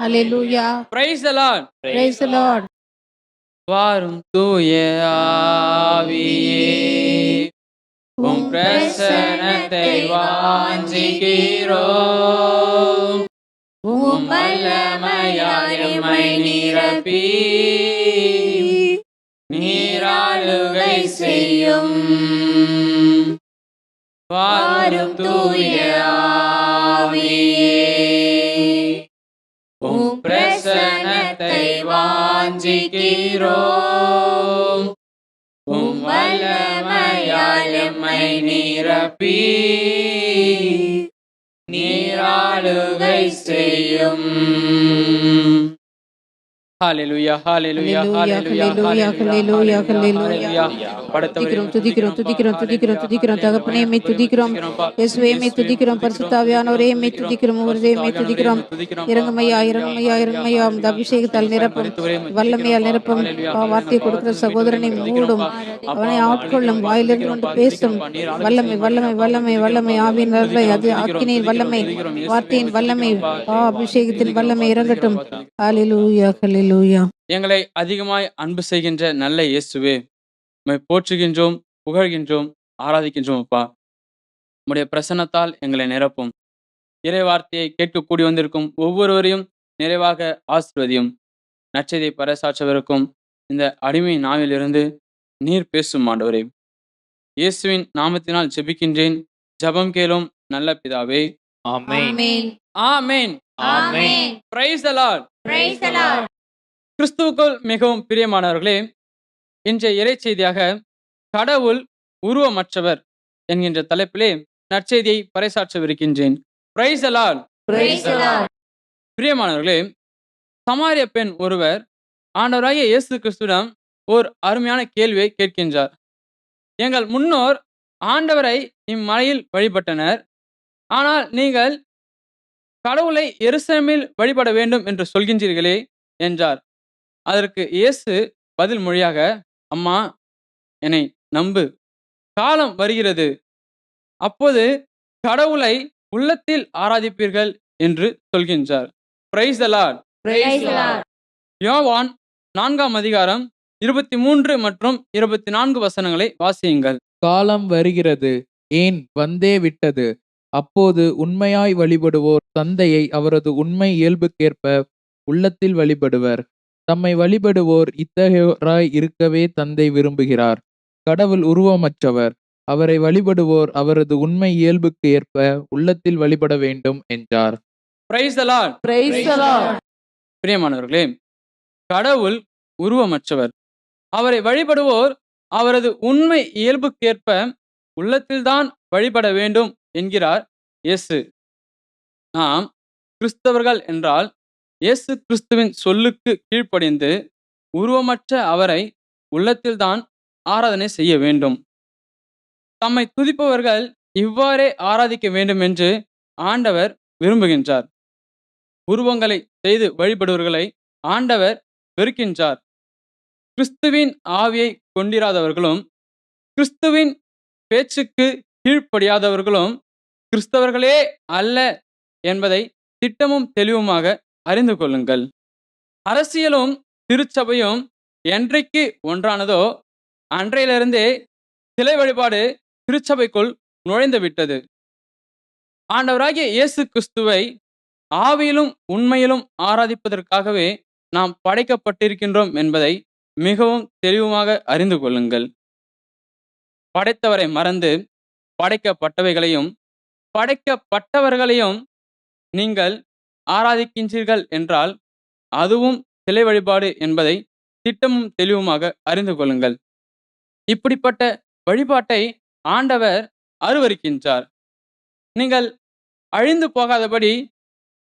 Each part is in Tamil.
Hallelujah praise the lord. Praise the Lord. வாரும் தூய ஆவியே உம் பிரசனத்தை வாஞ்சிக்கிறோம் உம் வல்லமையால் எம்மை நிரப்பி நீராளுகை செய்யும். வாரும் தூய உம் பிரசனத்தை வாஞ்சிக்கிறோம். உம் வல்லமையால் எம்மை நிரப்பி. நீராளுகை செய்யும். துதிக்கிறோம் துதிக்கிறோம் துதிக்கிறோம் துதிக்கிறோம் துதிக்கிறோம் தகப்பனே மே துதிக்கிறோம் இயேசுவே மே துதிக்கிறோம் பரிசுத்தாவியானவரே மே துதிக்கிறோம் ஒருதே மே துதிக்கிறோம் இறங்குமையா இறங்குமையா இறங்குமையா இந்த அபிஷேகத்தால் நிரப்பும் வல்லமையால் நிரப்பும் வார்த்தையை கொடுக்கிற சகோதரனை மூடும் அவனை ஆட்கொள்ளும் வாயிலிருந்து கொண்டு பேசும் வல்லமை வல்லமை வல்லமை வல்லமை ஆவியின் வல்லமை அது ஆக்கினியின் வல்லமை வார்த்தையின் வல்லமை ஆ அபிஷேகத்தின் வல்லமை இறங்கட்டும் ஹalleluya ஹalleluya. எங்களை அதிகமாய் அன்பு செய்கின்ற நல்ல இயேசுவே உம்மை போற்றுகின்றோம் புகழ்கின்றோம் ஆராதிக்கின்றோம் அப்பா. உம்முடைய பிரசன்னத்தால் எங்களை நிரப்பும். இறை வார்த்தையை கேட்க கூடி வந்திருக்கும் ஒவ்வொருவரையும் நிறைவாக ஆசிர்வதியும். நச்சதை பறைசாற்றவருக்கும் இந்த அடிமை நாவிலிருந்து நீர் பேசும் ஆண்டவரே. இயேசுவின் நாமத்தினால் ஜெபிக்கின்றேன். ஜெபம் கேளும் நல்ல பிதாவே. ஆமென். ஆமென். Amen. Praise the lord the lord. கிறிஸ்துவுக்குள் மிகவும் பிரியமானவர்களே இன்றைய இறை செய்தியாக கடவுள் உருவமற்றவர் என்கின்ற தலைப்பிலே நற்செய்தியை பறைசாற்றவிருக்கின்றேன். பிரியமானவர்களே சமாரிய பெண் ஒருவர் ஆண்டவராகிய இயேசு கிறிஸ்துவிடம் ஓர் அருமையான கேள்வியை கேட்கின்றார். எங்கள் முன்னோர் ஆண்டவரை இம்மலையில் வழிபட்டனர். ஆனால் நீங்கள் கடவுளை எருசலேமில் வழிபட வேண்டும் என்று சொல்கின்றீர்களே என்றார். அதற்கு இயேசு பதில் மொழியாக அம்மா என்னை நம்பு. காலம் வருகிறது. அப்போது கடவுளை உள்ளத்தில் ஆராதிப்பீர்கள் என்று சொல்கின்றார். பிரைஸ் யோவான் நான்காம் அதிகாரம் இருபத்தி மூன்று மற்றும் இருபத்தி நான்கு வசனங்களை வாசியுங்கள். காலம் வருகிறது ஏன் வந்தே விட்டது? அப்போது உண்மையாய் வழிபடுவோர் தந்தையை அவரது உண்மை இயல்புக்கேற்ப உள்ளத்தில் வழிபடுவர். தம்மை வழிபடுவோர் இத்தகையோராய் இருக்கவே தந்தை விரும்புகிறார். கடவுள் உருவமற்றவர். அவரை வழிபடுவோர் அவரது உண்மை இயல்புக்கு ஏற்ப உள்ளத்தில் வழிபட வேண்டும் என்றார். பிரியமானவர்களே கடவுள் உருவமற்றவர். அவரை வழிபடுவோர் அவரது உண்மை இயல்புக்கேற்ப உள்ளத்தில்தான் வழிபட வேண்டும் என்கிறார் இயேசு. நாம் கிறிஸ்தவர்கள் என்றால் இயேசு கிறிஸ்துவின் சொல்லுக்கு கீழ்ப்படிந்து உருவமற்ற அவரை உள்ளத்தில்தான் ஆராதனை செய்ய வேண்டும். தம்மை துதிப்பவர்கள் இவ்வாறே ஆராதிக்க வேண்டும் என்று ஆண்டவர் விரும்புகின்றார். உருவங்களை செய்து வழிபடுவர்களை ஆண்டவர் வெறுக்கின்றார். கிறிஸ்துவின் ஆவியை கொண்டிராதவர்களும் கிறிஸ்துவின் பேச்சுக்கு கீழ்ப்படியாதவர்களும் கிறிஸ்தவர்களே அல்ல என்பதை திட்டமும் தெளிவுமாக அறிந்து கொள்ளுங்கள். அரசியலும் திருச்சபையும் என்றைக்கு ஒன்றானதோ அன்றையிலிருந்தே சிலை வழிபாடு திருச்சபைக்குள் நுழைந்து விட்டது. ஆண்டவராகிய இயேசு கிறிஸ்துவை ஆவியிலும் உண்மையிலும் ஆராதிப்பதற்காகவே நாம் படைக்கப்பட்டிருக்கின்றோம் என்பதை மிகவும் தெளிவுமாக அறிந்து கொள்ளுங்கள். படைத்தவரை மறந்து படைக்கப்பட்டவைகளையும் படைக்கப்பட்டவர்களையும் நீங்கள் ஆராதிக்கின்றீர்கள் என்றால் அதுவும் சிலை வழிபாடு என்பதை திட்டமும் தெளிவுமாக அறிந்து கொள்ளுங்கள். இப்படிப்பட்ட வழிபாட்டை ஆண்டவர் அருவருக்கின்றார். நீங்கள் அழிந்து போகாதபடி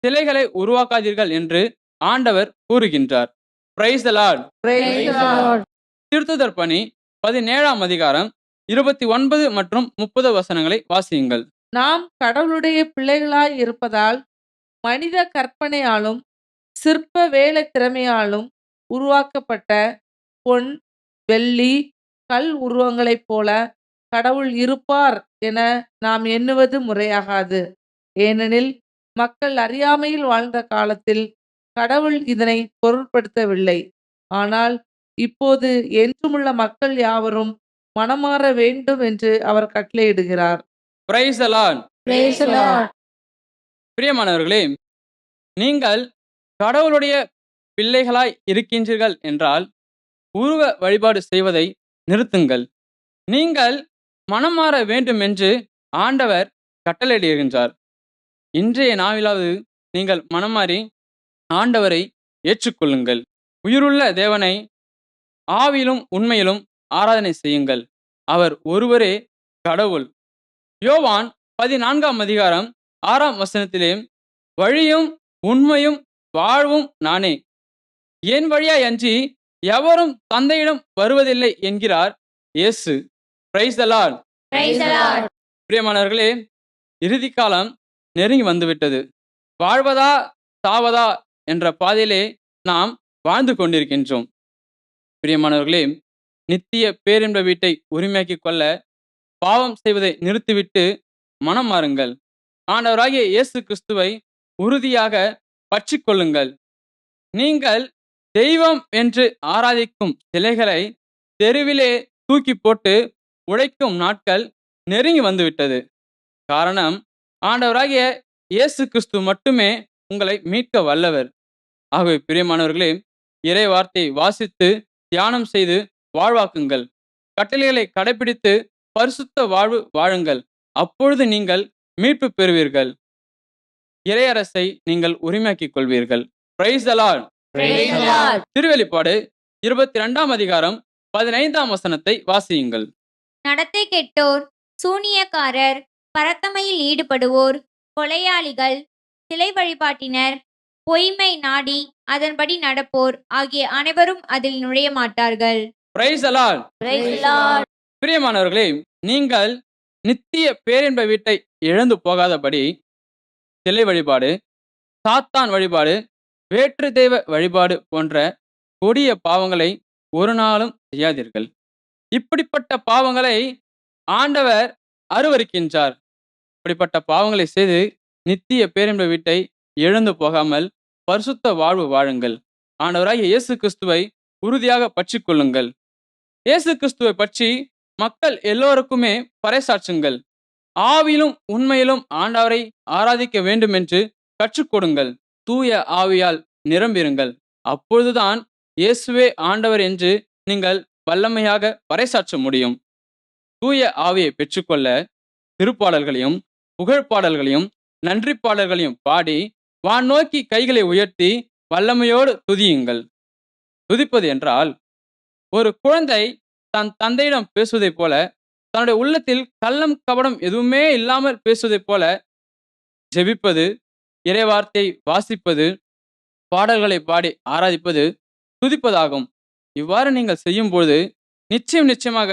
சிலைகளை உருவாக்காதீர்கள் என்று ஆண்டவர் கூறுகின்றார். திருத்துதர் பணி பதினேழாம் அதிகாரம் இருபத்தி ஒன்பது மற்றும் முப்பது வசனங்களை வாசியுங்கள். நாம் கடவுளுடைய பிள்ளைகளாய் இருப்பதால் மனித கற்பனையாலும் சிற்ப வேலை திறமையாலும் உருவாக்கப்பட்ட பொன் வெள்ளி கல் உருவங்களைப் போல கடவுள் இருப்பார் என நாம் எண்ணுவது முறையாகாது. ஏனெனில் மக்கள் அறியாமையில் வாழ்ந்த காலத்தில் கடவுள் இதனை பொருட்படுத்தவில்லை. ஆனால் இப்போது என்றுமுள்ள மக்கள் யாவரும் மனமாற வேண்டும் என்று அவர் கட்டளையிடுகிறார் பிரைஸ் அலான் Praise the Lord. பிரியமானவர்களே நீங்கள் கடவுளுடைய பிள்ளைகளாய் இருக்கின்றீர்கள் என்றால் உருவ வழிபாடு செய்வதை நிறுத்துங்கள். நீங்கள் மனம் மாற வேண்டும் என்று ஆண்டவர் கட்டளையிடுகின்றார். இன்றைய நாவிலாவது நீங்கள் மனம் மாறி ஆண்டவரை ஏற்றுக்கொள்ளுங்கள். உயிருள்ள தேவனை ஆவிலும் உண்மையிலும் ஆராதனை செய்யுங்கள். அவர் ஒருவரே கடவுள். யோவான் பதினான்காம் அதிகாரம் ஆறாம் வசனத்திலே வழியும் உண்மையும் வாழ்வும் நானே. என் வழியாய் அன்றி எவரும் தந்தையிடம் வருவதில்லை என்கிறார் இயேசு. Lord. பிரியமானவர்களே இறுதி காலம் நெருங்கி வந்துவிட்டது. வாழ்வதா சாவதா என்ற பாதையிலே நாம் வாழ்ந்து கொண்டிருக்கின்றோம். பிரியமானவர்களே நித்திய பேரின்ப வீட்டை உரிமையாக்கிக் கொள்ள பாவம் செய்வதை நிறுத்திவிட்டு மனம் மாறுங்கள். ஆண்டவராகிய இயேசு கிறிஸ்துவை உறுதியாக பற்றிக் கொள்ளுங்கள் நீங்கள் தெய்வம் என்று ஆராதிக்கும் சிலைகளை தெருவிலே தூக்கி போட்டு உழைக்கும் நாட்கள் நெருங்கி வந்துவிட்டது. காரணம் ஆண்டவராகிய இயேசு கிறிஸ்து மட்டுமே உங்களை மீட்க வல்லவர். ஆகவே பிரியமானவர்களே இறை வார்த்தையை வாசித்து தியானம் செய்து வாழ்வாக்குங்கள். கட்டளைகளை கடைபிடித்து பரிசுத்த வாழ்வு வாழுங்கள். அப்பொழுது நீங்கள் மீட்பு பெறுவீர்கள். இறையரசை நீங்கள் உரிமையாக்கிக் கொள்வீர்கள். திருவெளிப்பாடு இருபத்தி ரெண்டாம் அதிகாரம் பதினைந்தாம் வசனத்தை வாசியுங்கள். நடத்தை கெட்டோர் சூனியக்காரர் பரத்தமையில் ஈடுபடுவோர் கொலையாளிகள் சிலை வழிபாட்டினர் பொய்மை நாடி அதன்படி நடப்போர் ஆகிய அனைவரும் அதில் நுழைய மாட்டார்கள். பிரியமானவர்களே நீங்கள் நித்திய பேரின்ப வீட்டை இழந்து போகாதபடி சிலை வழிபாடு சாத்தான் வழிபாடு வேற்று தெய்வ வழிபாடு போன்ற கொடிய பாவங்களை ஒரு நாளும் செய்யாதீர்கள். இப்படிப்பட்ட பாவங்களை ஆண்டவர் அருவருக்கின்றார். இப்படிப்பட்ட பாவங்களை செய்து நித்திய பேரின்ப வீட்டை இழந்து போகாமல் பரிசுத்த வாழ்வு வாழுங்கள். ஆண்டவராகிய இயேசு கிறிஸ்துவை உறுதியாக பற்றிக் கொள்ளுங்கள். இயேசு கிறிஸ்துவை பற்றி மக்கள் எல்லோருக்குமே பறைசாற்றுங்கள். ஆவிலும் உண்மையிலும் ஆண்டவரை ஆராதிக்க வேண்டும் என்று கற்றுக்கொடுங்கள். தூய ஆவியால் நிரம்பிருங்கள். அப்பொழுதுதான் இயேசுவே ஆண்டவர் என்று நீங்கள் வல்லமையாக பறைசாற்ற முடியும். தூய ஆவியை பெற்றுக்கொள்ள திருப்பாடல்களையும் புகழ்பாடல்களையும் நன்றி பாடல்களையும் பாடி வான் நோக்கி கைகளை உயர்த்தி வல்லமையோடு துதியுங்கள். துதிப்பது என்றால் ஒரு குழந்தை தன் தந்தையிடம் பேசுவதைப் போல தன்னுடைய உள்ளத்தில் கள்ளம் கபடம் எதுவுமே இல்லாமல் பேசுவதைப் போல ஜெபிப்பது இறைவார்த்தை வாசிப்பது பாடல்களை பாடி ஆராதிப்பது துதிப்பதாகும். இவ்வாறு நீங்கள் செய்யும்போது நிச்சயம் நிச்சயமாக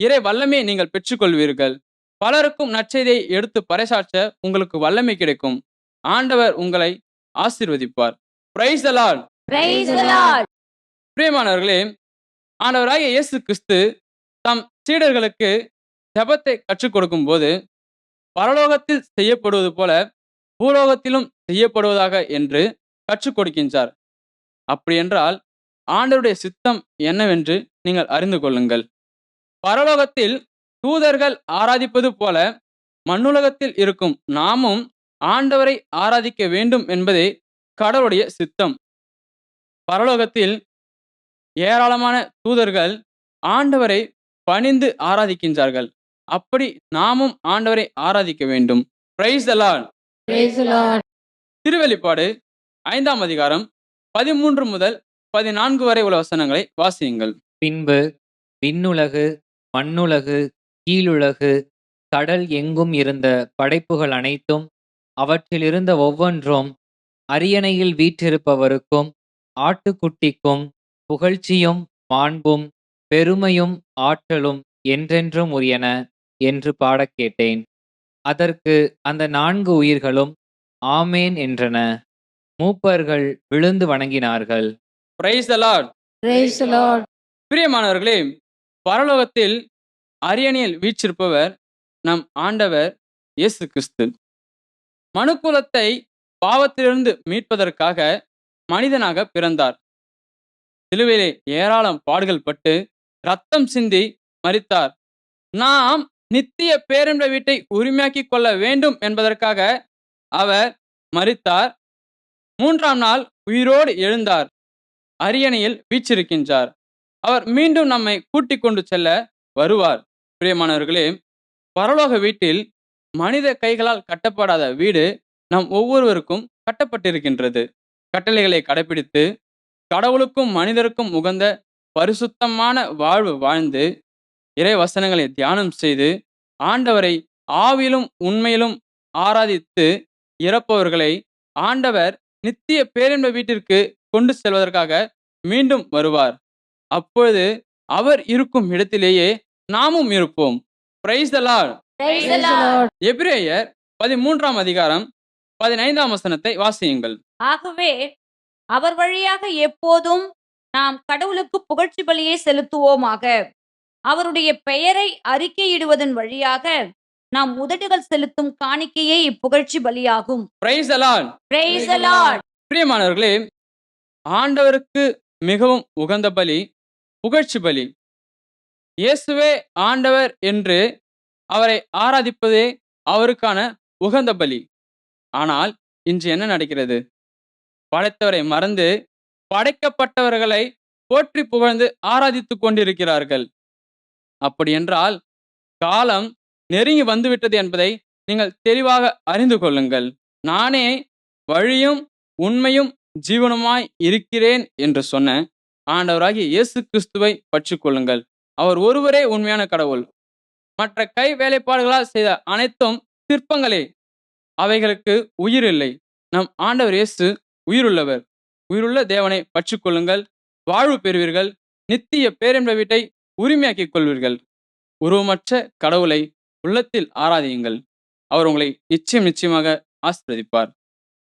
இறை வல்லமையை நீங்கள் பெற்றுக்கொள்வீர்கள். பலருக்கும் நற்செய்தியை எடுத்து பறைசாற்ற உங்களுக்கு வல்லமை கிடைக்கும். ஆண்டவர் உங்களை ஆசீர்வதிப்பார். பிரைஸ் அலால் Praise the Lord. பிரியமானவர்களே ஆண்டவராகிய இயேசு கிறிஸ்து தம் சீடர்களுக்கு ஜபத்தை கற்றுக் கொடுக்கும்போது பரலோகத்தில் செய்யப்படுவது போல பூலோகத்திலும் செய்யப்படுவதாக என்று கற்றுக் கொடுக்கின்றார். அப்படியென்றால் ஆண்டவருடைய சித்தம் என்னவென்று நீங்கள் அறிந்து கொள்ளுங்கள். பரலோகத்தில் தூதர்கள் ஆராதிப்பது போல மண்ணுலகத்தில் இருக்கும் நாமும் ஆண்டவரை ஆராதிக்க வேண்டும் என்பதே கடவுளுடைய சித்தம். பரலோகத்தில் ஏராளமான தூதர்கள் ஆண்டவரை பணிந்து ஆராதிக்கின்றார்கள். அப்படி நாமும் ஆண்டவரை ஆராதிக்க வேண்டும். பிரைஸ் அலால் Praise the Lord. திருவெளிப்பாடு ஐந்தாம் அதிகாரம் பதிமூன்று முதல் பதினான்கு வரை உள்ள வசனங்களை வாசியுங்கள். பின்பு விண்ணுலகு மண்ணுலகு கீழுலகு கடல் எங்கும் இருந்த படைப்புகள் அனைத்தும் அவற்றிலிருந்த ஒவ்வொன்றும் அரியணையில் வீற்றிருப்பவருக்கும் ஆட்டுக்குட்டிக்கும் புகழ்ச்சியும் மாண்பும் பெருமையும் ஆற்றலும் என்றென்றும் உரியன. என்று பாடக் கேட்டேன். அதற்கு அந்த நான்கு உயிர்களும் ஆமேன் என்றன. மூப்பர்கள் விழுந்து வணங்கினார்கள். பிரைஸ் அலால் Praise the Lord. பிரியமானவர்களே பரலோகத்தில் அரியணையில் வீற்றிருப்பவர் நம் ஆண்டவர் இயேசு கிறிஸ்து. மனுக்குலத்தை பாவத்திலிருந்து மீட்பதற்காக மனிதனாக பிறந்தார். சிலுவையிலே ஏராளம் பாடுகள் பட்டு ரத்தம் சிந்தி மரித்தார். நாம் நித்திய பேரின்ப வீட்டை உரிமையாக்கி கொள்ள வேண்டும் என்பதற்காக அவர் மறித்தார் மூன்றாம் நாள் உயிரோடு எழுந்தார். அரியணையில் வீச்சிருக்கின்றார் அவர் மீண்டும் நம்மை கூட்டிக் கொண்டு செல்ல வருவார். பிரியமானவர்களே பரலோக வீட்டில் மனித கைகளால் கட்டப்படாத வீடு நம் ஒவ்வொருவருக்கும் கட்டப்பட்டிருக்கின்றது. கட்டளைகளை கடைபிடித்து கடவுளுக்கும் மனிதருக்கும் உகந்த பரிசுத்தமான வாழ்வு வாழ்ந்து இறை வசனங்களை தியானம் செய்து ஆண்டவரை ஆவிலும் உண்மையிலும் ஆராதித்து இறப்பவர்களை ஆண்டவர் நித்திய பேரின்ப வீட்டிற்கு கொண்டு செல்வதற்காக மீண்டும் வருவார். அப்பொழுது அவர் இருக்கும் இடத்திலேயே நாமும் இருப்போம். எபிரேயர் பதிமூன்றாம் அதிகாரம் பதினைந்தாம் வசனத்தை வாசியுங்கள். ஆகவே அவர் வழியாக எப்போதும் நாம் கடவுளுக்கு புகழ்ச்சி பலியை செலுத்துவோமாக. அவருடைய பெயரை அறிக்கையிடுவதன் வழியாக நாம் உதடுகள் செலுத்தும் காணிக்கையே இப்புகழ்ச்சி பலியாகும். பிரியமானவர்களே ஆண்டவருக்கு மிகவும் உகந்த பலி புகழ்ச்சி பலி. இயேசுவே ஆண்டவர் என்று அவரை ஆராதிப்பதே அவருக்கான உகந்த பலி. ஆனால் இன்று என்ன நடக்கிறது? படைத்தவரை மறந்து படைக்கப்பட்டவர்களை போற்றி புகழ்ந்து ஆராதித்துக் கொண்டிருக்கிறார்கள். அப்படி என்றால் காலம் நெருங்கி வந்துவிட்டது என்பதை நீங்கள் தெளிவாக அறிந்து கொள்ளுங்கள். நானே வழியும் உண்மையும் ஜீவனமாய் இருக்கிறேன் என்று சொன்ன ஆண்டவராகிய இயேசு கிறிஸ்துவை பற்றி கொள்ளுங்கள். அவர் ஒருவரே உண்மையான கடவுள். மற்ற கை வேலைப்பாடுகளால் செய்த அனைத்தும் சிற்பங்களே. அவைகளுக்கு உயிர் இல்லை. நம் ஆண்டவர் இயேசு உயிருள்ளவர். உயிருள்ள தேவனை பற்றி கொள்ளுங்கள். வாழ்வு பெறுவீர்கள். நித்திய பேரின்ப வீட்டை உரிமையாக்கிக் கொள்வீர்கள். உருவமற்ற கடவுளை உள்ளத்தில் ஆராதியுங்கள். அவர் உங்களை நிச்சயம் நிச்சயமாக ஆசீர்வதிப்பார்.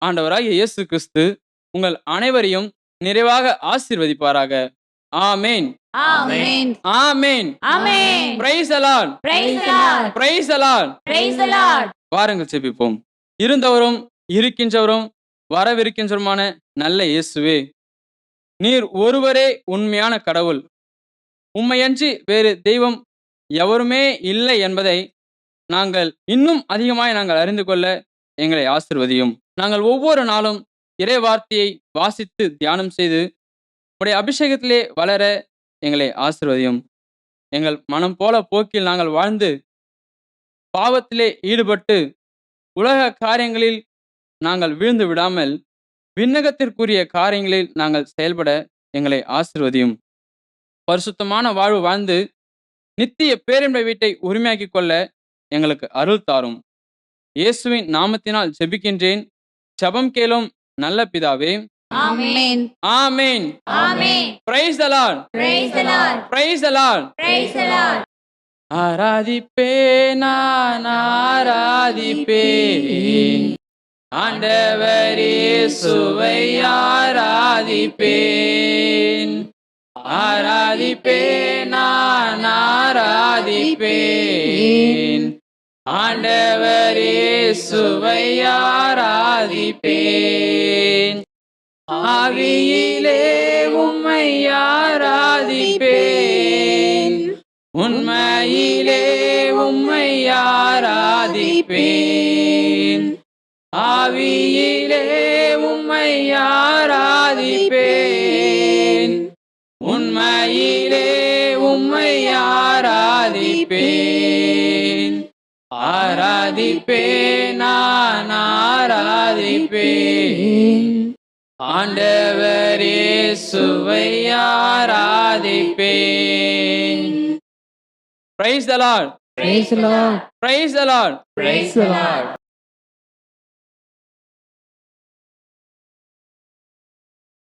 ஆண்டவராகிய இயேசு கிறிஸ்து உங்கள் அனைவரையும் நிறைவாக ஆசீர்வதிப்பாராக. ஆமேன். Amen. ஆமேன். Amen. பிரைஸ். வாருங்கள் செபிப்போம் இருந்தவரும் இருக்கின்றவரும் வரவிருக்கின்றவருமான நல்ல இயேசுவே. நீர் ஒருவரே உண்மையான கடவுள். உம்மையன்றி வேறு தெய்வம் எவருமே இல்லை என்பதை நாங்கள் இன்னும் அதிகமாய் நாங்கள் அறிந்து கொள்ள எங்களை ஆசிர்வதியும். நாங்கள் ஒவ்வொரு நாளும் இறை வார்த்தையை வாசித்து தியானம் செய்து உடைய அபிஷேகத்திலே வளர எங்களை ஆசிர்வதியும். எங்கள் மனம் போல போக்கில் நாங்கள் வாழ்ந்து பாவத்திலே ஈடுபட்டு உலக காரியங்களில் நாங்கள் வீழ்ந்து விடாமல் விண்ணகத்திற்குரிய காரியங்களில் நாங்கள் செயல்பட எங்களை ஆசிர்வதியும். பரிசுத்தமான வாழ்வு வாழ்ந்து நித்திய பேரின்ப வீட்டை உரிமையாக்கிக் கொள்ள எங்களுக்கு அருள் தாரும் இயேசுவின் நாமத்தினால் ஜெபிக்கின்றேன் ஜெபம் கேளும் நல்ல பிதாவே. ஆமேன். Praise the lord Praise the Lord. Praise the lord Praise the Lord. ஆராதிப்பேன் நான் ஆராதிப்பேன் ஆண்டவர் இயேசுவை ஆராதிப்பேன் ஆராதிப்பேன் நான் ஆராதிப்பேன். ஆண்டவரே இயேசுவை ஆராதிப்பேன். ஆவியிலே உம்மை ஆராதிப்பேன். உண்மையிலே உம்மை ஆராதிப்பேன். ஆவியிலே உம்மை ஆராதிப்பேன் ஆராதிப்பேன் நான் ஆராதிப்பேன் ஆண்டவர் இயேசுவை ஆராதிப்பேன் praise the lord Praise the Lord. Praise the